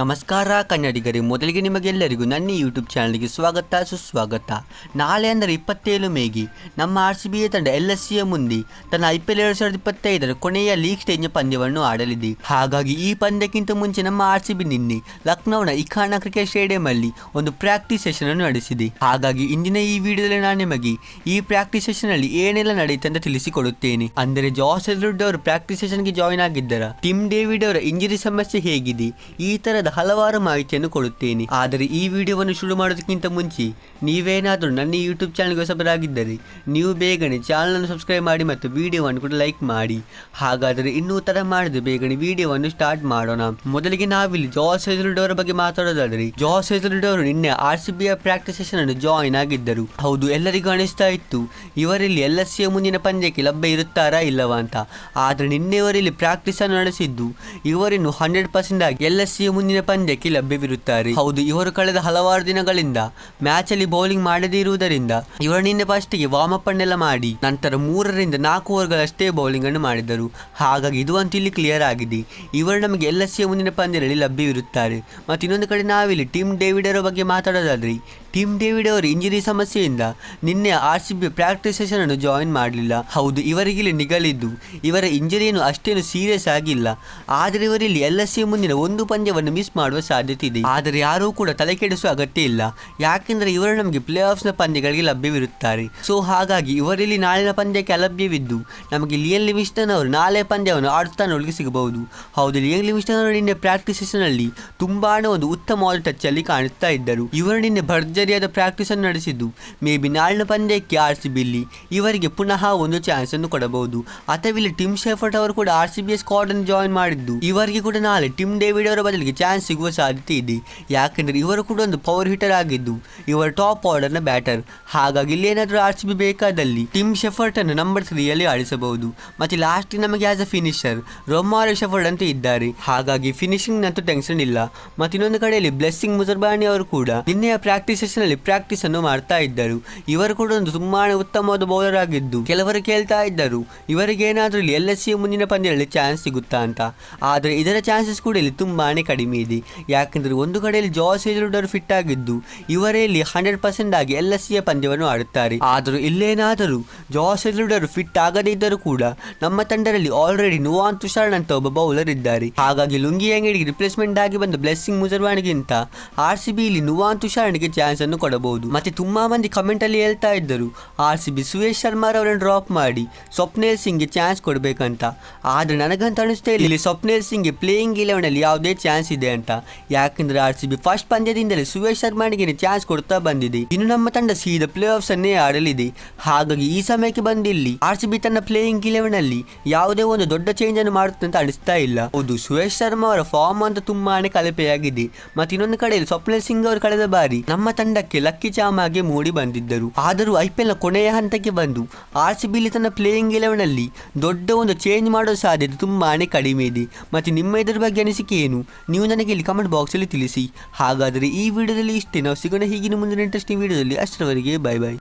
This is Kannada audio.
ನಮಸ್ಕಾರ ಕನ್ನಡಿಗರೇ, ಮೊದಲಿಗೆ ನಿಮಗೆಲ್ಲರಿಗೂ ನನ್ನ ಯೂಟ್ಯೂಬ್ ಚಾನಲ್ಗೆ ಸ್ವಾಗತ, ಸುಸ್ವಾಗತ. ನಾಳೆ ಅಂದರೆ ಇಪ್ಪತ್ತೇಳು ಮೇಗೆ ನಮ್ಮ ಆರ್ ಸಿ ಬಿಯ ತಂಡ ಎಲ್ ಎಸ್ ಸಿಯ ಮುಂದೆ ತನ್ನ ಐ ಪಿ ಎಲ್ ಎರಡು ಸಾವಿರದ ಇಪ್ಪತ್ತೈದರ ಕೊನೆಯ ಲೀಗ್ ಸ್ಟೇಜ್ನ ಪಂದ್ಯವನ್ನು ಆಡಲಿದೆ. ಹಾಗಾಗಿ ಈ ಪಂದ್ಯಕ್ಕಿಂತ ಮುಂಚೆ ನಮ್ಮ ಆರ್ ಸಿ ಬಿ ನಿನ್ನೆ ಲಕ್ನೋನ ಇಖಾನ ಕ್ರಿಕೆಟ್ ಸ್ಟೇಡಿಯಂ ಅಲ್ಲಿ ಒಂದು ಪ್ರಾಕ್ಟೀಸ್ ಸೆಷನ್ ಅನ್ನು ನಡೆಸಿದೆ. ಹಾಗಾಗಿ ಇಂದಿನ ಈ ವಿಡಿಯೋದಲ್ಲಿ ನಾನು ನಿಮಗೆ ಈ ಪ್ರಾಕ್ಟೀಸ್ ಸೆಷನ್ ಅಲ್ಲಿ ಏನೆಲ್ಲ ನಡೆಯುತ್ತೆ ಅಂತ ತಿಳಿಸಿಕೊಡುತ್ತೇನೆ. ಅಂದರೆ ಜಾಸ್ ಎಲ್ರುಡ್ ಅವರು ಪ್ರಾಕ್ಟೀಸ್ ಸೆಷನ್ಗೆ ಜಾಯಿನ್ ಆಗಿದ್ದರ, ಟಿಮ್ ಡೇವಿಡ್ ಅವರ ಇಂಜುರಿ ಸಮಸ್ಯೆ ಹೇಗಿದೆ, ಈ ತರದ ಹಲವಾರು ಮಾಹಿತಿಯನ್ನು ಕೊಡುತ್ತೇನೆ. ಆದರೆ ಈ ವಿಡಿಯೋವನ್ನು ಶುರು ಮಾಡೋದಕ್ಕಿಂತ ಮುಂಚೆ, ನೀವೇನಾದರೂ ನನ್ನ ಯೂಟ್ಯೂಬ್ ಚಾನಲ್ಗೆ ಹೊಸಬರಾಗಿದ್ದರೆ, ನೀವು ಬೇಗನೆ ಚಾನಲನ್ನು ಸಬ್ಸ್ಕ್ರೈಬ್ ಮಾಡಿ ಮತ್ತು ವಿಡಿಯೋವನ್ನು ಕೂಡ ಲೈಕ್ ಮಾಡಿ. ಹಾಗಾದರೆ ಇನ್ನೂ ಥರ ಮಾಡಿದ್ರೆ ಬೇಗನೆ ವಿಡಿಯೋವನ್ನು ಸ್ಟಾರ್ಟ್ ಮಾಡೋಣ. ಮೊದಲಿಗೆ ನಾವಿಲ್ಲಿ ಜಾಸ್ ಹೆಸಲ್ಡ್ ಅವರ ಬಗ್ಗೆ ಮಾತಾಡೋದಾದರೆ, ಜಾಸ್ ಅವರು ನಿನ್ನೆ ಆರ್ ಸಿ ಬಿಯ ಪ್ರಾಕ್ಟೀಸ್ ಸೆಷನ್ ಅನ್ನು ಜಾಯಿನ್ ಆಗಿದ್ದರು. ಹೌದು, ಎಲ್ಲರಿಗೂ ಅನಿಸ್ತಾ ಇತ್ತು. ಇವರಲ್ಲಿ ಎಲ್ ಎಸ್ ಸಿಯ ಮುಂದಿನ ಪಂದ್ಯಕ್ಕೆ ಲಭ್ಯ ಇರುತ್ತಾರಾ ಇಲ್ಲವಾ ಅಂತ. ಆದರೆ ನಿನ್ನೆ ಇವರಲ್ಲಿ ಪ್ರಾಕ್ಟೀಸ್ ಅನ್ನು ನಡೆಸಿದ್ದು, ಇವರಿನ್ನು ಹಂಡ್ರೆಡ್ ಪರ್ಸೆಂಟ್ ಆಗಿ ಎಲ್ ಎಸ್ ಸಿಯ ಮುಂದಿನ ಪಂದ್ಯಕ್ಕೆ ಲಭ್ಯವಿರುತ್ತಾರೆ. ಹೌದು, ಇವರು ಕಳೆದ ಹಲವಾರು ದಿನಗಳಿಂದ ಮ್ಯಾಚ್ ಅಲ್ಲಿ ಬೌಲಿಂಗ್ ಮಾಡದೇ ಇರುವುದರಿಂದ ಇವರು ನಿನ್ನೆ ಫಸ್ಟಿಗೆ ವಾರ್ಮ್ ಅಪ್ ಅನ್ನೆಲ್ಲ ಮಾಡಿ, ನಂತರ ಮೂರರಿಂದ ನಾಲ್ಕು ಓವರ್ಗಳಷ್ಟೇ ಬೌಲಿಂಗ್ ಅನ್ನು ಮಾಡಿದರು. ಹಾಗಾಗಿ ಇದು ಅಂತ ಇಲ್ಲಿ ಕ್ಲಿಯರ್ ಆಗಿದೆ. ಇವರು ನಮಗೆ ಎಲ್ ಎಸ್ ಮುಂದಿನ ಪಂದ್ಯದಲ್ಲಿ ಲಭ್ಯವಿರುತ್ತಾರೆ. ಮತ್ತು ಇನ್ನೊಂದು ಕಡೆ ನಾವಿಲ್ಲಿ ಟೀಮ್ ಡೇವಿಡ್ ಅವರ ಬಗ್ಗೆ ಮಾತಾಡೋದಾದ್ರೆ ಟೀಮ್ ಡೇವಿಡ್ ಅವರು ಇಂಜುರಿ ಸಮಸ್ಯೆಯಿಂದ ನಿನ್ನೆ R C B practice session ಅನ್ನು ಜಾಯಿನ್ ಮಾಡಲಿಲ್ಲ. ಹೌದು, ಇವರಿಗೆ ಇಲ್ಲಿ ನಿಗಲಿದ್ದು, ಇವರ ಇಂಜುರಿಯನ್ನು ಅಷ್ಟೇನು ಸೀರಿಯಸ್ ಆಗಿಲ್ಲ. ಆದರೆ ಇವರಿಲ್ಲಿ ಎಲ್ ಎಸ್ ಸಿ ಮುಂದಿನ ಒಂದು ಪಂದ್ಯವನ್ನು ಮಿಸ್ ಮಾಡುವ ಸಾಧ್ಯತೆ ಇದೆ. ಆದರೆ ಯಾರೂ ಕೂಡ ತಲೆ ಕೆಡಿಸುವ ಅಗತ್ಯ ಇಲ್ಲ. ಯಾಕೆಂದರೆ ಇವರು ನಮಗೆ ಪ್ಲೇ ಆಫ್ಸ್ನ ಪಂದ್ಯಗಳಿಗೆ ಲಭ್ಯವಿರುತ್ತಾರೆ. ಸೊ, ಹಾಗಾಗಿ ಇವರಲ್ಲಿ ನಾಳಿನ ಪಂದ್ಯಕ್ಕೆ ಅಲಭ್ಯವಿದ್ದು, ನಮಗೆ ಲಿಯನ್ ಲಿವಿಸ್ಟನ್ ಅವರು ನಾಳೆ ಪಂದ್ಯವನ್ನು ಆಡುತ್ತಾ ನೋಡಲಿಕ್ಕೆ ಸಿಗಬಹುದು. ಹೌದು, ಲಿಯನ್ ಲಿವಿಸ್ಟನ್ ಅವರು ನಿನ್ನೆ ಪ್ರಾಕ್ಟೀಸ್ ಸೆಷನ್ ಅಲ್ಲಿ ತುಂಬಾನೇ ಒಂದು ಉತ್ತಮವಾದ ಟಚ್ ಅಲ್ಲಿ ಕಾಣಿಸ್ತಾ ಇದ್ದರು. ಇವರು ನಿನ್ನೆ ಭರ್ಜರಿಯಾದ ಪ್ರಾಕ್ಟೀಸ್ ಅನ್ನು ನಡೆಸಿದ್ದು, ಮೇ ಬಿ ನಾಳಿನ ಪಂದ್ಯಕ್ಕೆ ಆರ್ ಸಿ ಬಿಲ್ಲಿ ಇವರಿಗೆ ಪುನಃ ಒಂದು ಚಾನ್ಸ್ ಅನ್ನು ಕೊಡಬಹುದು. ಅಥವಾ ಇಲ್ಲಿ ಟಿಮ್ ಶೆಫರ್ಟ್ ಅವರು ಕೂಡ ಆರ್ ಸಿ ಬಿ ಸ್ಕ್ವಾಡ್ ಅನ್ನು ಜಾಯಿನ್ ಮಾಡಿದ್ದು, ಇವರಿಗೆ ಕೂಡ ನಾಳೆ ಟಿಮ್ ಡೇವಿಡ್ ಅವರ ಬದಲಿಗೆ ಚಾನ್ಸ್ ಸಿಗುವ ಸಾಧ್ಯತೆ ಇದೆ. ಯಾಕೆಂದರೆ ಇವರು ಕೂಡ ಒಂದು ಪವರ್ ಹಿಟರ್ ಆಗಿದ್ದು, ಇವರ ಟಾಪ್ ಆರ್ಡರ್ನ ಬ್ಯಾಟರ್ ಹಾಗಾಗಿ ಇಲ್ಲಿ ಏನಾದರೂ ಆರ್ ಸಿ ಬಿ ಬೇಕಾದಲ್ಲಿ ಟಿಮ್ ಶೆಫರ್ಟ್ ಅನ್ನು ನಂಬರ್ ತ್ರೀಯಲ್ಲಿ ಆಡಿಸಬಹುದು ಮತ್ತೆ ಲಾಸ್ಟ್ ನಮಗೆ as a finisher Romario Shepherd ಅಂತ ಇದ್ದಾರೆ. ಹಾಗಾಗಿ ಫಿನಿಶಿಂಗ್ ನಂತೂ ಟೆನ್ಷನ್ ಇಲ್ಲ. ಮತ್ತೆ ಇನ್ನೊಂದು ಕಡೆಯಲ್ಲಿ ಬ್ಲೆಸ್ಸಿಂಗ್ ಮುಜರ್ಬಾನಿ ಅವರು ಕೂಡ ನಿನ್ನೆಯ ಪ್ರಾಕ್ಟೀಸ್ ಸೆಷನ್ ಅಲ್ಲಿ ಪ್ರಾಕ್ಟೀಸ್ ಅನ್ನು ಮಾಡ್ತಾ ಇದ್ದರು. ಇವರು ಕೂಡ ಒಂದು ತುಂಬಾನೇ ಉತ್ತಮವಾದ ಬೌಲರ್ ಆಗಿದ್ದು, ಕೆಲವರು ಕೇಳ್ತಾ ಇದ್ದರು, ಇವರಿಗೆ ಏನಾದರೂ ಎಲ್ ಎಸ್ ಸಿ ಮುಂದಿನ ಪಂದ್ಯದಲ್ಲಿ ಚಾನ್ಸ್ ಸಿಗುತ್ತಾ ಅಂತ. ಆದರೆ ಇದರ ಚಾನ್ಸಸ್ ಕೂಡ ಇಲ್ಲಿ ತುಂಬಾನೇ ಕಡಿಮೆ ಇದೆ. ಯಾಕೆಂದರೆ ಒಂದು ಕಡೆಯಲ್ಲಿ ಜಾಸ್ ಏಜಲ್ಡರ್ ಫಿಟ್ ಆಗಿದ್ದು ಇವರೇ ಇಲ್ಲಿ ಹಂಡ್ರೆಡ್ ಪರ್ಸೆಂಟ್ ಆಗಿ ಎಲ್ ಎಸ್ ಸಿಯ ಪಂದ್ಯವನ್ನು ಆಡುತ್ತಾರೆ. ಆದರೂ ಇಲ್ಲೇನಾದರೂ ಜಾಸ್ ಹೇಜಲ್ವುಡ್ ಫಿಟ್ ಆಗದೇ ಇದ್ದರೂ ಕೂಡ ನಮ್ಮ ತಂಡದಲ್ಲಿ ಆಲ್ರೆಡಿ ನುವಾನ್ ತುಷಾರ್ ಅಂತ ಒಬ್ಬ ಬೌಲರ್ ಇದ್ದಾರೆ. ಹಾಗಾಗಿ ಲುಂಗಿ ಅಂಗಡಿಗೆ ರಿಪ್ಲೇಸ್ಮೆಂಟ್ ಆಗಿ ಬಂದ ಬ್ಲೆಸ್ಸಿಂಗ್ ಮುಜರ್ವಾಣಿಗಿಂತ ಆರ್ ಸಿ ಬಿಲಿ ನುವಾನ್ ತುಷಾರ್ನಿಗೆ ಚಾನ್ಸ್ ಅನ್ನು ಕೊಡಬಹುದು. ಮತ್ತೆ ತುಂಬಾ ಮಂದಿ ಕಮೆಂಟ್ ಅಲ್ಲಿ ಹೇಳ್ತಾ ಇದ್ದರು R C B Suyash Sharma ಅವರನ್ನು ಡ್ರಾಪ್ ಮಾಡಿ ಸ್ವಪ್ನೇಲ್ ಸಿಂಗ್ಗೆ ಚಾನ್ಸ್ ಕೊಡಬೇಕಂತ. ಆದ್ರೆ ನನಗಂತ ಅನಿಸ್ತಾ ಇಲ್ಲ ಸ್ವಪ್ನೇಲ್ ಸಿಂಗ್ಗೆ ಪ್ಲೇಯಿಂಗ್ ಇಲೆವೆನ್ ಅಲ್ಲಿ ಯಾವುದೇ ಚಾನ್ಸ್ ಇದೆ ಅಂತ. ಯಾಕೆಂದ್ರೆ ಆರ್ ಸಿ ಬಿ ಫಸ್ಟ್ ಪಂದ್ಯದಿಂದಲೇ ಸುಯೇಶ್ ಶರ್ಮಾನಿಗೆ ಚಾನ್ಸ್ ಕೊಡ್ತಾ ಬಂದಿದೆ. ಇನ್ನು ನಮ್ಮ ತಂಡ ಸೀದಾ ಪ್ಲೇ ಆಫ್ಸ್ ಅನ್ನೇ ಆಡಲಿದೆ. ಹಾಗಾಗಿ ಈ ಸಮಯಕ್ಕೆ ಬಂದಿಲ್ಲಿ. ಆರ್ ಸಿ ಬಿ ತನ್ನ ಪ್ಲೇಯಿಂಗ್ ಇಲೆವೆನ್ ಅಲ್ಲಿ ಯಾವುದೇ ಒಂದು ದೊಡ್ಡ ಚೇಂಜ್ ಅನ್ನು ಮಾಡುತ್ತೆ ಅಂತ ಅನಿಸ್ತಾ ಇಲ್ಲ. ಹೌದು, ಸುರೇಶ್ ಶರ್ಮಾ ಅವರ ಫಾರ್ಮ್ ಅಂತ ತುಂಬಾನೇ ಕಳಪೆಯಾಗಿದೆ. ಮತ್ತೆ ಇನ್ನೊಂದು ಕಡೆ ಸ್ವಪ್ನ ಸಿಂಗ್ ಅವರು ಕಳೆದ ಬಾರಿ ನಮ್ಮ ತಂಡಕ್ಕೆ ಲಕ್ಕಿ ಚಾಮ್ ಆಗಿ ಮೂಡಿ ಬಂದಿದ್ದರು. ಆದರೂ ಐ ಕೊನೆಯ ಹಂತಕ್ಕೆ ಬಂದು ಆರ್ ಸಿ ಬಿಲಿ ತನ್ನ ಪ್ಲೇಯಿಂಗ್ ಇಲೆವೆನ್ ಅಲ್ಲಿ ದೊಡ್ಡ ಒಂದು ಚೇಂಜ್ ಮಾಡೋ ಸಾಧ್ಯತೆ ತುಂಬಾನೇ ಕಡಿಮೆ ಇದೆ. ಮತ್ತೆ ನಿಮ್ಮ ಇದರ ಬಗ್ಗೆ ಅನಿಸಿಕೆ ಏನು? ನೀವು ನನಗೆ ಇಲ್ಲಿ ಕಮೆಂಟ್ ಬಾಕ್ಸ್ ಅಲ್ಲಿ ತಿಳಿಸಿ. ಹಾಗಾದರೆ ಈ ವಿಡಿಯೋದಲ್ಲಿ ಇಷ್ಟೇ. ನಾವು ಸಿಗೋಣ ಹೀಗಿನ ಮುಂದಿನ ಇಂಟ್ರೆಸ್ಟಿಂಗ್ ವಿಡಿಯೋದಲ್ಲಿ. ಅಷ್ಟರವರೆಗೆ ಬೈ ಬೈ